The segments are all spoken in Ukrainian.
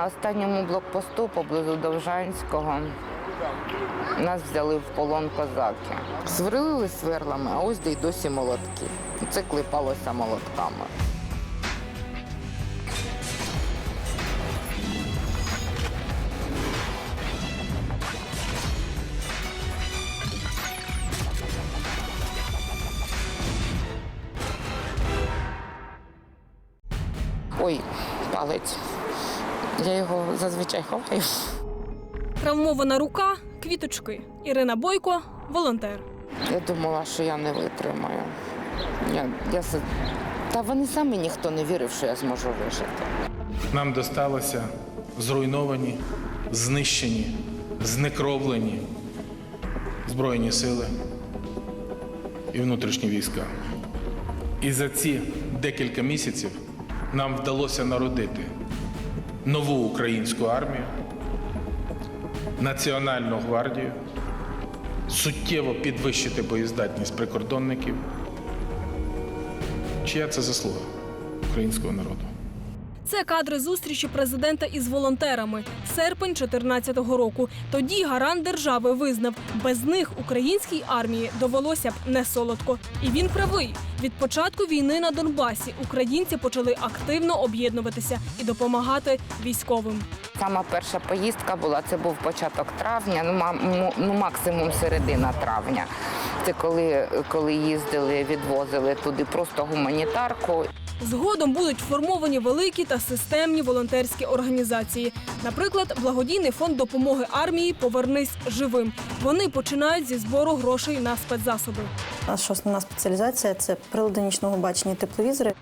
На останньому блокпосту поблизу Довжанського нас взяли в полон козаки. Сверлили сверлами, а ось де й досі молотки. Це клепалося молотками. Ой, палець. Я його зазвичай ховаю. Травмована рука, квіточки. Ірина Бойко, волонтер. Я думала, що я не витримаю. Я, я... с- Та вони самі ніхто не вірив, що я зможу вижити. Нам досталося зруйновані, знищені, знекровлені Збройні сили і внутрішні війська. І за ці декілька місяців нам вдалося народити нову українську армію, Національну гвардію, суттєво підвищити боєздатність прикордонників. Чия це заслуга українського народу? Це кадри зустрічі президента із волонтерами. Серпень 2014 року. Тоді гарант держави визнав, без них українській армії довелося б не солодко. І він правий. Від початку війни на Донбасі українці почали активно об'єднуватися і допомагати військовим. Сама перша поїздка була, це був початок травня, ну, ма- ну максимум середина травня. Це коли, коли їздили, відвозили туди просто гуманітарку. Згодом будуть формовані великі та системні волонтерські організації. Наприклад, благодійний фонд допомоги армії Повернись живим. Вони починають зі збору грошей на спецзасоби. Наша основна спеціалізація це прилади нічного бачення тепловізори.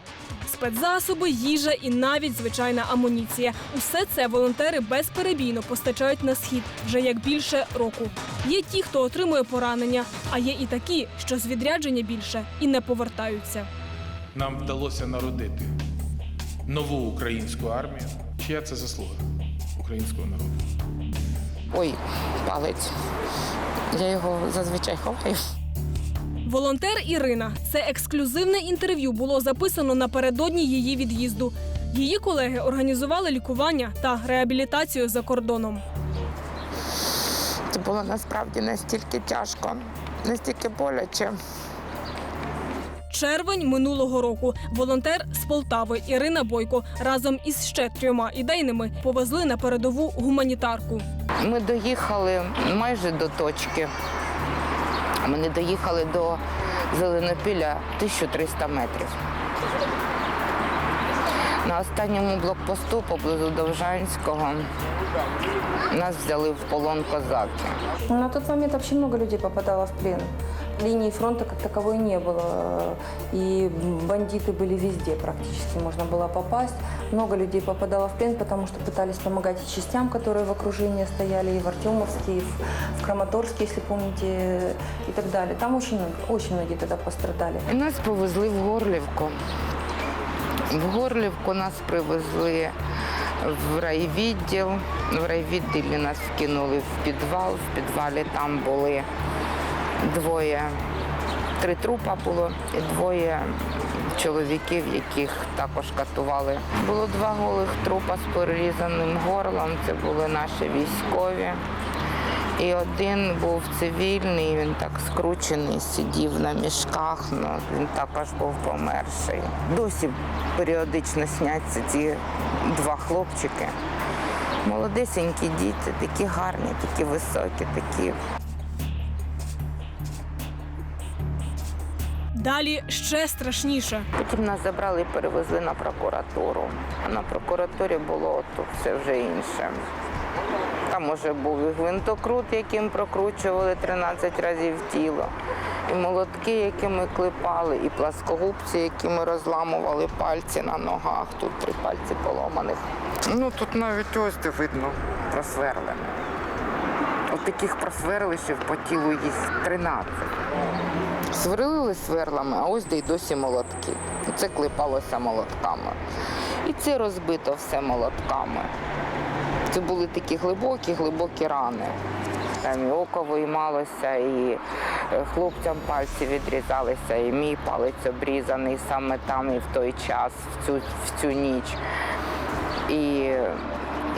Спецзасоби, їжа і навіть звичайна амуніція. Усе це волонтери безперебійно постачають на схід вже як більше року. Є ті, хто отримує поранення, а є і такі, що з відрядження більше і не повертаються. Нам вдалося народити нову українську армію. Чия це заслуга українського народу? Ой, палець. Я його зазвичай ховаю. Волонтер Ірина. Це ексклюзивне інтерв'ю було записано напередодні її від'їзду. Її колеги організували лікування та реабілітацію за кордоном. Це було насправді настільки тяжко, настільки боляче. Червень минулого року волонтер з Полтави Ірина Бойко разом із ще трьома ідейними повезли на передову гуманітарку. Ми доїхали майже до точки. Ми не доїхали до Зеленопілля 1300 метрів. На останньому блокпосту поблизу Довжанського нас взяли в полон козаки. На тот момент вообще много людей попадало в плен. Линии фронта как таковой не было. И бандиты были везде практически, можно было попасть. Много людей попадало в плен, потому что пытались помогать и частям, которые в окружении стояли, и в Артемовске, и в, в Краматорске, если помните, и так далее. Там очень, много, очень многие тогда пострадали. І нас повезли в Горлівку. В Горлівку нас привезли в райвідділ. В райвідділі нас вкинули в підвал. В підвалі там були двоє, три трупа було і двоє чоловіків, яких також катували. Було два голих трупа з перерізаним горлом. Це були наші військові. І один був цивільний, він так скручений, сидів на мішках, ну, він також був померший. Досі періодично сняться ці два хлопчики. Молодесенькі діти, такі гарні, такі високі, такі. Далі ще страшніше. Потім нас забрали і перевезли на прокуратуру. А на прокуратурі було тут все вже інше. Там уже був і гвинтокрут, яким прокручували 13 разів тіло, і молотки, якими клепали, і пласкогубці, якими розламували пальці на ногах. Тут три пальці поломаних. Ну тут навіть ось де видно просверлене. От таких просверлищів по тілу їх 13. Сверлили сверлами, а ось де й досі молотки. Це клепалося молотками. І це розбито все молотками. Це були такі глибокі, глибокі рани. Там і око виймалося, і е, хлопцям пальці відрізалися, і мій палець обрізаний саме там і в той час, в цю, в цю ніч. І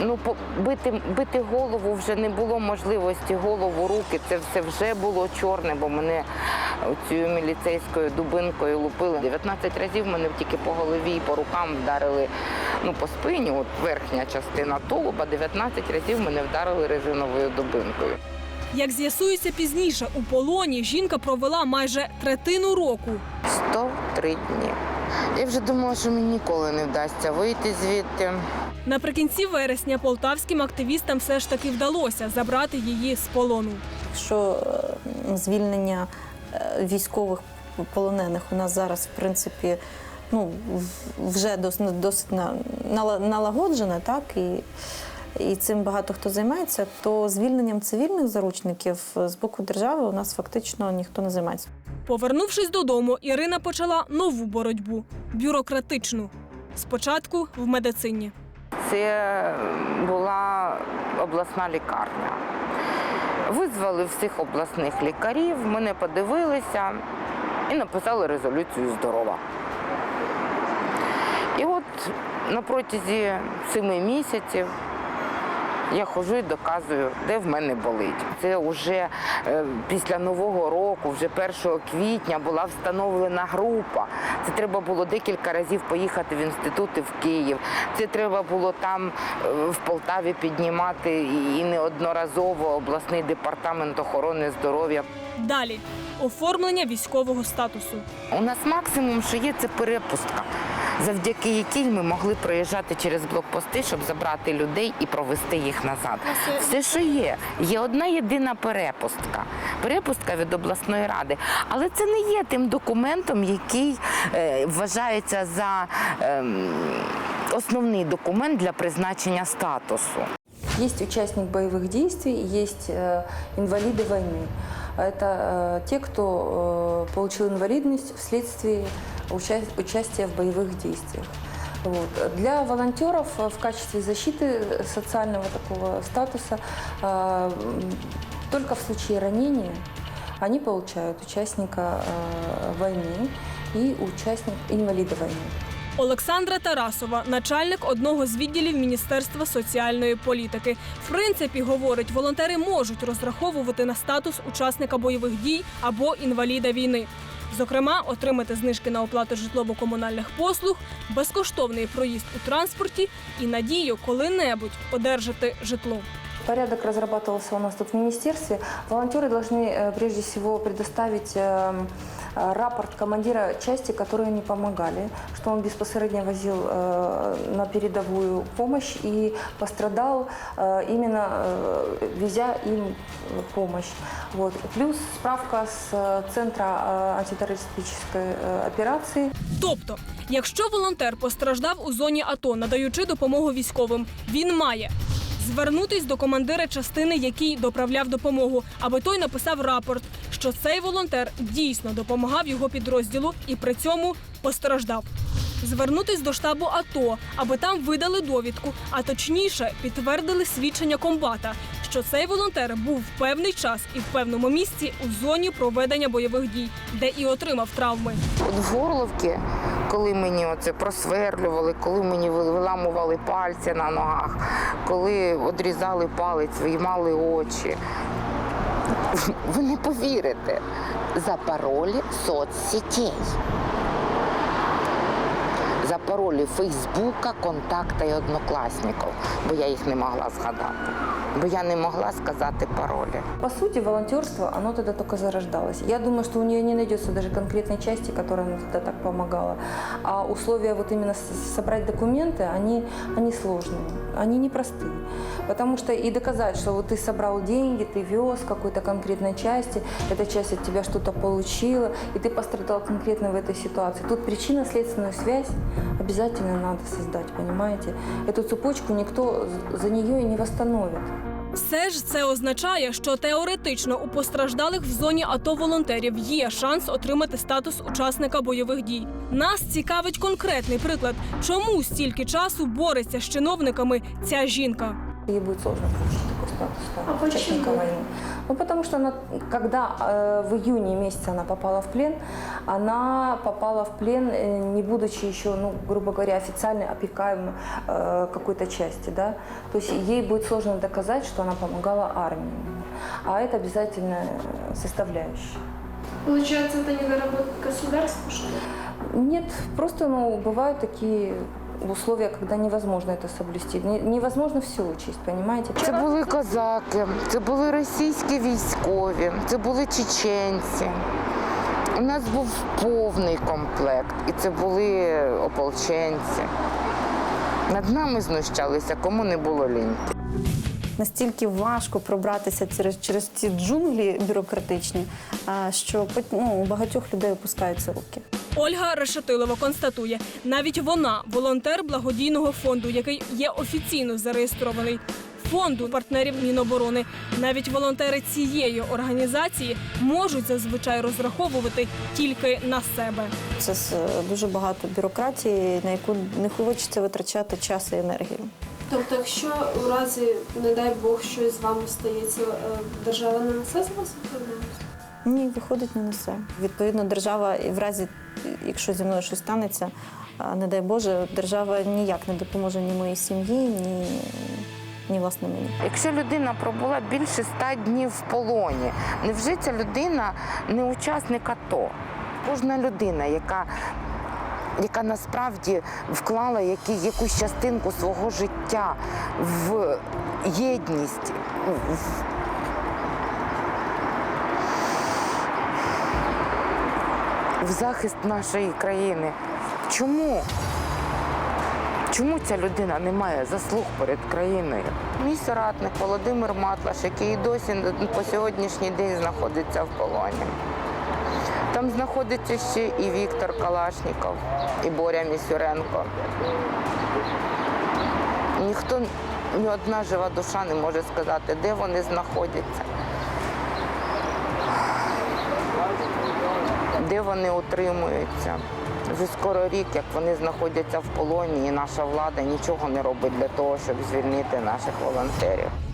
ну, бити, бити голову вже не було можливості, голову, руки. Це все вже було чорне, бо мене цією міліцейською дубинкою лупили. 19 разів мене тільки по голові і по рукам вдарили ну, по спині, от верхня частина тулуба, 19 разів мене вдарили резиновою дубинкою. Як з'ясується пізніше, у полоні жінка провела майже третину року. 103 дні. Я вже думала, що мені ніколи не вдасться вийти звідти. Наприкінці вересня полтавським активістам все ж таки вдалося забрати її з полону. Що е, звільнення е, військових полонених у нас зараз, в принципі, ну, вже досить, досить налагоджене, так, і, і цим багато хто займається, то звільненням цивільних заручників з боку держави у нас фактично ніхто не займається. Повернувшись додому, Ірина почала нову боротьбу бюрократичну. Спочатку в медицині. Це була обласна лікарня. Визвали всіх обласних лікарів, мене подивилися і написали резолюцію здорова. І от на протязі семи місяців я ходжу і доказую, де в мене болить. Це вже е, після Нового року, вже 1 квітня була встановлена група. Це треба було декілька разів поїхати в інститути в Київ. Це треба було там е, в Полтаві піднімати і- і неодноразово обласний департамент охорони здоров'я. Далі оформлення військового статусу. У нас максимум, що є, це перепустка, завдяки якій ми могли проїжджати через блокпости, щоб забрати людей і провести їх назад. Все, що є, є одна єдина перепустка. Перепустка від обласної ради. Але це не є тим документом, який е, вважається за ем, основний документ для призначення статусу. Есть участник боевых действий, есть э, инвалиды войны. Это э, те, кто э, получил инвалидность вследствие уча- участия в боевых действиях. Вот. Для волонтеров э, в качестве защиты социального такого статуса э, м, только в случае ранения они получают участника э, войны и участник инвалида войны. Олександра Тарасова, начальник одного з відділів Міністерства соціальної політики. В принципі, говорить, волонтери можуть розраховувати на статус учасника бойових дій або інваліда війни. Зокрема, отримати знижки на оплату житлово-комунальних послуг, безкоштовний проїзд у транспорті і надію коли-небудь одержати житло. Порядок разрабатывался у нас тут в министерстве. Волонтеры должны э, прежде всего предоставить э, э, рапорт командира части, которые они помогали, что он беспосередньо возил э, на передовую помощь и пострадал э, именно э, везя им э, помощь. Вот. Плюс справка с э, Центра э, антитеррористической э, операции. Тобто, якщо волонтер постраждав у зоні АТО, надаючи допомогу військовим, він має звернутись до командира частини, який доправляв допомогу, аби той написав рапорт, що цей волонтер дійсно допомагав його підрозділу і при цьому постраждав. Звернутись до штабу АТО, аби там видали довідку, а точніше підтвердили свідчення комбата, що цей волонтер був в певний час і в певному місці у зоні проведення бойових дій, де і отримав травми. От в Горловці, коли мені оце просверлювали, коли мені виламували пальці на ногах, коли одрізали палець, виймали очі. Ви не повірите. За паролі соцсетей. За паролі Фейсбука, контакта і однокласників, бо я їх не могла згадати. Бо я не могла сказати паролі. По сути, волонтерство, оно тогда только зарождалось. Я думаю, что у нее не найдется даже конкретной части, яка вона тогда так помогала. А условия вот именно собрать документы, они, они сложные, они непростые. Потому что и доказать, что вот ты собрал деньги, ты вез какой-то конкретной части, эта часть от тебя что-то получила, и ты пострадал конкретно в этой ситуации. Тут причинно-следственную связь обязательно надо создать, понимаете? Эту цепочку никто за нее и не восстановит. Все ж це означає, що теоретично у постраждалих в зоні АТО волонтерів є шанс отримати статус учасника бойових дій. Нас цікавить конкретний приклад, чому стільки часу бореться з чиновниками ця жінка. Їй буде сложно получить такой статус. статуса А участника почему? войны. Ну, потому что она, когда э, в июне месяце она попала в плен, она попала в плен, э, не будучи еще, ну, грубо говоря, официально опекаемой э, какой-то части, да. То есть ей будет сложно доказать, что она помогала армии. А это обязательная составляющая. Получается, это недоработка государства, что ли? Нет, просто ну, бывают такие условия, когда невозможно это соблюсти. Не- Невозможно все учесть, понимаете? Це були козаки, це були російські військові, це були чеченці. У нас був повний комплект, і це були ополченці. Над нами знущалися, кому не було ліньки. Настільки важко пробратися через, через ці джунглі бюрократичні, що ну, у багатьох людей опускаються руки. Ольга Решетилова констатує, навіть вона волонтер благодійного фонду, який є офіційно зареєстрований. Фонду партнерів Міноборони. Навіть волонтери цієї організації можуть зазвичай розраховувати тільки на себе. Це з- дуже багато бюрократії, на яку не хочеться витрачати час і енергію. Тобто, якщо у разі, не дай Бог, щось з вами стається, е, держава не несе за вас відповідальність? Ні, виходить, не несе. Відповідно, держава, в разі, якщо зі мною щось станеться, не дай Боже, держава ніяк не допоможе ні моїй сім'ї, ні, ні власне мені. Якщо людина пробула більше ста днів в полоні, невже ця людина не учасник АТО? Кожна людина, яка, яка насправді вклала які, якусь частинку свого життя в єдність, в, в захист нашої країни. Чому? Чому ця людина не має заслуг перед країною? Мій соратник Володимир Матлаш, який досі по сьогоднішній день знаходиться в полоні. Там знаходиться ще і Віктор Калашніков, і Боря Місюренко. Ніхто, ні одна жива душа не може сказати, де вони знаходяться, де вони утримуються. Вже скоро рік, як вони знаходяться в полоні, і наша влада нічого не робить для того, щоб звільнити наших волонтерів.